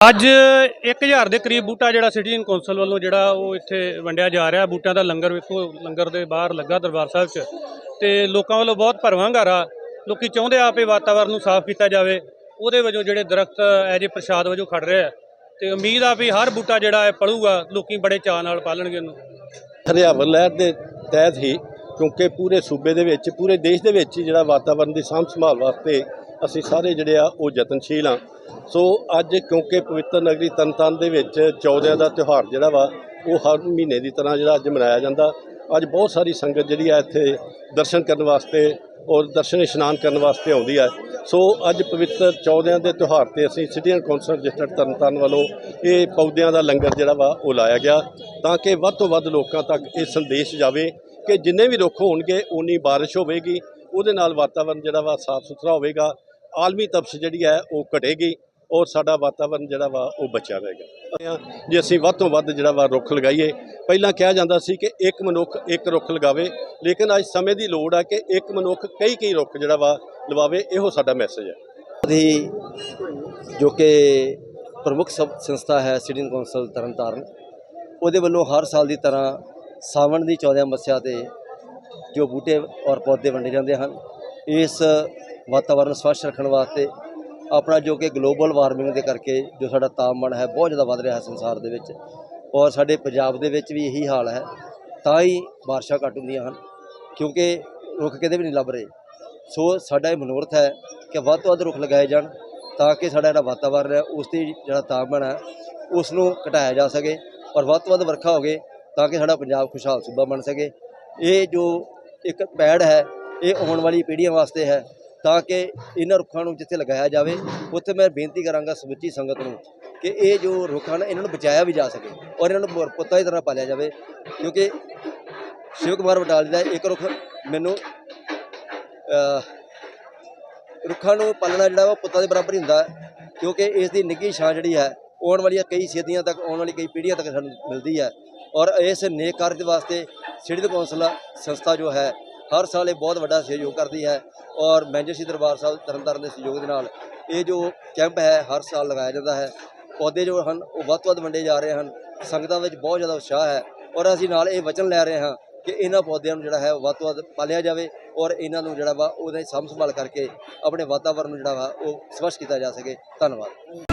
ਅੱਜ 1000 ਦੇ ਕਰੀਬ ਬੂਟਾ ਜਿਹੜਾ ਸਿਟੀਜ਼ਨ ਕੌਂਸਲ ਵੱਲੋਂ ਜਿਹੜਾ ਉਹ ਇੱਥੇ ਵੰਡਿਆ ਜਾ ਰਿਹਾ। ਬੂਟਿਆਂ ਦਾ ਲੰਗਰ ਵੇਖੋ, ਲੰਗਰ ਦੇ ਬਾਹਰ ਲੱਗਾ ਦਰਬਾਰ ਸਾਹਿਬ 'ਚ। ਤੇ ਲੋਕਾਂ ਵੱਲੋਂ ਬਹੁਤ ਭਰਵਾਂ ਘਾਰਾ, ਲੋਕੀ ਚਾਹੁੰਦੇ ਆ ਵੀ ਵਾਤਾਵਰਨ ਨੂੰ ਸਾਫ਼ ਕੀਤਾ ਜਾਵੇ। ਉਹਦੇ ਵਜੋਂ ਜਿਹੜੇ ਦਰਖਤ ਐਜ ਏ ਪ੍ਰਸ਼ਾਦ ਵਜੋਂ ਖੜ ਰਹੇ ਆ। ਤੇ ਉਮੀਦ ਆ ਵੀ ਹਰ ਬੂਟਾ ਜਿਹੜਾ ਹੈ ਪਲੂਗਾ ਲੋਕੀ ਬੜੇ ਚਾਅ ਨਾਲ ਪਾਲਣਗੇ ਇਹਨੂੰ ਹਰਿਆਵਲ ਲਹਿਰ ਦੇ ਤਹਿਤ ਹੀ, ਕਿਉਂਕਿ ਪੂਰੇ ਸੂਬੇ ਦੇ ਵਿੱਚ, ਪੂਰੇ ਦੇਸ਼ ਦੇ ਵਿੱਚ ਹੀ ਜਿਹੜਾ ਵਾਤਾਵਰਨ ਦੀ ਸਾਂਭ ਸੰਭਾਲ ਵਾਸਤੇ ਅਸੀਂ ਸਾਰੇ ਜਿਹੜੇ ਆ, ਉਹ ਯਤਨਸ਼ੀਲ ਆ ਸੋ ਅੱਜ ਕਿਉਂਕਿ ਪਵਿੱਤਰ ਨਗਰੀ ਤਰਨਤਾਰਨ ਦੇ ਵਿੱਚ ਚੌਦਿਆਂ ਦਾ ਤਿਉਹਾਰ ਜਿਹੜਾ ਵਾ, ਉਹ ਹਰ ਮਹੀਨੇ ਦੀ ਤਰ੍ਹਾਂ ਜਿਹੜਾ ਅੱਜ ਮਨਾਇਆ ਜਾਂਦਾ। ਅੱਜ ਬਹੁਤ ਸਾਰੀ ਸੰਗਤ ਜਿਹੜੀ ਆ, ਇੱਥੇ ਦਰਸ਼ਨ ਕਰਨ ਵਾਸਤੇ ਔਰ ਦਰਸ਼ਨ ਇਸ਼ਨਾਨ ਕਰਨ ਵਾਸਤੇ ਆਉਂਦੀ ਹੈ ਸੋ ਅੱਜ ਪਵਿੱਤਰ ਚੌਦਿਆਂ ਦੇ ਤਿਉਹਾਰ ਤੇ ਅਸੀਂ ਸਿਟੀਜ਼ਨ ਕੌਂਸਲ ਰਜਿਸਟਰਡ ਤਰਨਤਾਰਨ ਵੱਲੋਂ ਇਹ ਪੌਦਿਆਂ ਦਾ ਲੰਗਰ ਜਿਹੜਾ ਵਾ, ਉਹ ਲਾਇਆ ਗਿਆ ਤਾਂ ਕਿ ਵੱਧ ਤੋਂ ਵੱਧ ਲੋਕਾਂ ਤੱਕ ਇਹ ਸੰਦੇਸ਼ ਜਾਵੇ ਕਿ ਜਿੰਨੇ ਵੀ ਰੁੱਖ ਹੋਣਗੇ ਉਨੀ ਬਾਰਿਸ਼ ਹੋਵੇਗੀ। ਉਹਦੇ ਨਾਲ ਵਾਤਾਵਰਨ ਜਿਹੜਾ ਵਾ ਸਾਫ਼ ਸੁਥਰਾ ਹੋਵੇਗਾ, ਆਲਮੀ ਤਪਸ਼ ਜਿਹੜੀ ਹੈ ਉਹ ਘਟੇਗੀ ਔਰ ਸਾਡਾ ਵਾਤਾਵਰਨ ਜਿਹੜਾ ਵਾ ਉਹ ਬਚਿਆ ਰਹੇਗਾ। ਜੇ ਅਸੀਂ ਵੱਧ ਤੋਂ ਵੱਧ ਜਿਹੜਾ ਵਾ ਰੁੱਖ ਲਗਾਈਏ, ਪਹਿਲਾਂ ਕਿਹਾ ਜਾਂਦਾ ਸੀ ਕਿ ਇੱਕ ਮਨੁੱਖ ਇੱਕ ਰੁੱਖ ਲਗਾਵੇ, ਲੇਕਿਨ ਅੱਜ ਸਮੇਂ ਦੀ ਲੋੜ ਹੈ ਕਿ ਇੱਕ ਮਨੁੱਖ ਕਈ ਕਈ ਰੁੱਖ ਜਿਹੜਾ ਵਾ ਲਵਾਵੇ, ਇਹੋ ਸਾਡਾ ਮੈਸੇਜ ਹੈ। ਦੀ ਜੋ ਕਿ ਪ੍ਰਮੁੱਖ ਸਬ ਸੰਸਥਾ ਹੈ ਸਿਟੀਜ਼ਨ ਕੌਂਸਲ ਤਰਨਤਾਰਨ, ਉਹਦੇ ਵੱਲੋਂ ਹਰ ਸਾਲ ਦੀ ਤਰ੍ਹਾਂ ਸਾਵਣ ਦੀ 14 ਮੱਸਿਆ ਤੇ ਜੋ ਬੂਟੇ ਔਰ ਪੌਦੇ ਵੰਡੇ ਜਾਂਦੇ ਹਨ, ਇਸ ਵਾਤਾਵਰਨ ਸਵੱਛ ਰੱਖਣ ਵਾਸਤੇ ਆਪਣਾ ਜੋ ਕਿ ਗਲੋਬਲ ਵਾਰਮਿੰਗ ਦੇ ਕਰਕੇ ਜੋ ਸਾਡਾ ਤਾਪਮਾਨ ਹੈ, ਬਹੁਤ ਜ਼ਿਆਦਾ ਵੱਧ ਰਿਹਾ ਹੈ ਸੰਸਾਰ ਦੇ ਵਿੱਚ ਔਰ ਸਾਡੇ ਪੰਜਾਬ ਦੇ ਵਿੱਚ ਵੀ ਇਹੀ ਹਾਲ ਹੈ, ਤਾਂ ਹੀ ਬਾਰਿਸ਼ਾਂ ਘੱਟ ਹੁੰਦੀਆਂ ਹਨ, ਕਿਉਂਕਿ ਰੁੱਖ ਕਿਤੇ ਵੀ ਨਹੀਂ ਲੱਭ ਰਹੇ। ਸੋ ਸਾਡਾ ਇਹ ਮਨੋਰਥ ਹੈ ਕਿ ਵੱਧ ਤੋਂ ਵੱਧ ਰੁੱਖ ਲਗਾਏ ਜਾਣ ਤਾਂ ਕਿ ਸਾਡਾ ਜਿਹੜਾ ਵਾਤਾਵਰਨ ਹੈ, ਉਸ ਦੀ ਜਿਹੜਾ ਤਾਪਮਾਨ ਹੈ, ਉਸ ਨੂੰ ਘਟਾਇਆ ਜਾ ਸਕੇ ਔਰ ਵੱਧ ਤੋਂ ਵੱਧ ਵਰਖਾ ਹੋਵੇ ਤਾਂ ਕਿ ਸਾਡਾ ਪੰਜਾਬ ਖੁਸ਼ਹਾਲ ਸੂਬਾ ਬਣ ਸਕੇ। ਇਹ ਜੋ ਇੱਕ ਪੈੜ ਹੈ, ਇਹ ਆਉਣ ਵਾਲੀ ਪੀੜ੍ਹੀਆਂ ਵਾਸਤੇ ਹੈ, ਤਾਂ ਕਿ ਇਹਨਾਂ ਰੁੱਖਾਂ ਨੂੰ ਜਿੱਥੇ ਲਗਾਇਆ ਜਾਵੇ, ਉੱਥੇ ਮੈਂ ਬੇਨਤੀ ਕਰਾਂਗਾ ਸਮੁੱਚੀ ਸੰਗਤ ਨੂੰ ਕਿ ਇਹ ਜੋ ਰੁੱਖ ਹਨ ਇਹਨਾਂ ਨੂੰ ਬਚਾਇਆ ਵੀ ਜਾ ਸਕੇ ਔਰ ਇਹਨਾਂ ਨੂੰ ਪੁੱਤਾਂ ਦੀ ਤਰ੍ਹਾਂ ਪਾਲਿਆ ਜਾਵੇ, ਕਿਉਂਕਿ ਸ਼ਿਵ ਕੁਮਾਰ ਬਟਾਲੀ ਦਾ ਇੱਕ ਰੁੱਖ ਮੈਨੂੰ ਰੁੱਖਾਂ ਨੂੰ ਪਾਲਣਾ ਜਿਹੜਾ ਉਹ ਪੁੱਤਾਂ ਦੇ ਬਰਾਬਰ ਹੀ ਹੁੰਦਾ ਕਿਉਂਕਿ ਇਸ ਦੀ ਨਿੱਘੀ ਛਾਂ ਜਿਹੜੀ ਹੈ, ਆਉਣ ਵਾਲੀਆਂ ਕਈ ਸਦੀਆਂ ਤੱਕ, ਆਉਣ ਵਾਲੀ ਕਈ ਪੀੜ੍ਹੀਆਂ ਤੱਕ ਸਾਨੂੰ ਮਿਲਦੀ ਹੈ ਔਰ ਇਸ ਨੇਕ ਕਾਰਜ ਵਾਸਤੇ ਸਿਟੀ ਕੌਂਸਲ ਸੰਸਥਾ ਜੋ ਹੈ, ਹਰ ਸਾਲ ਇਹ ਬਹੁਤ ਵੱਡਾ ਸਹਿਯੋਗ ਕਰਦੀ ਹੈ ਔਰ ਮੈਂਜਰ ਸ਼੍ਰੀ ਦਰਬਾਰ ਸਾਹਿਬ ਤਰਨਤਾਰਨ ਦੇ ਸਹਿਯੋਗ ਦੇ ਨਾਲ ਇਹ ਜੋ ਕੈਂਪ ਹੈ, ਹਰ ਸਾਲ ਲਗਾਇਆ ਜਾਂਦਾ ਹੈ। ਪੌਦੇ ਜੋ ਹਨ, ਉਹ ਵੱਧ ਤੋਂ ਵੱਧ ਵੰਡੇ ਜਾ ਰਹੇ ਹਨ। ਸੰਗਤਾਂ ਵਿੱਚ ਬਹੁਤ ਜ਼ਿਆਦਾ ਉਤਸ਼ਾਹ ਹੈ ਔਰ ਅਸੀਂ ਨਾਲ ਇਹ ਵਚਨ ਲੈ ਰਹੇ ਹਾਂ ਕਿ ਇਹਨਾਂ ਪੌਦਿਆਂ ਨੂੰ ਜਿਹੜਾ ਹੈ, ਵੱਧ ਤੋਂ ਵੱਧ ਪਾਲਿਆ ਜਾਵੇ ਔਰ ਇਹਨਾਂ ਨੂੰ ਜਿਹੜਾ ਵਾ ਉਹਦਾ ਸਾਂਭ ਸੰਭਾਲ ਕਰਕੇ ਆਪਣੇ ਵਾਤਾਵਰਨ ਨੂੰ ਜਿਹੜਾ ਵਾ ਉਹ ਸਵੱਛ ਕੀਤਾ ਜਾ ਸਕੇ। ਧੰਨਵਾਦ।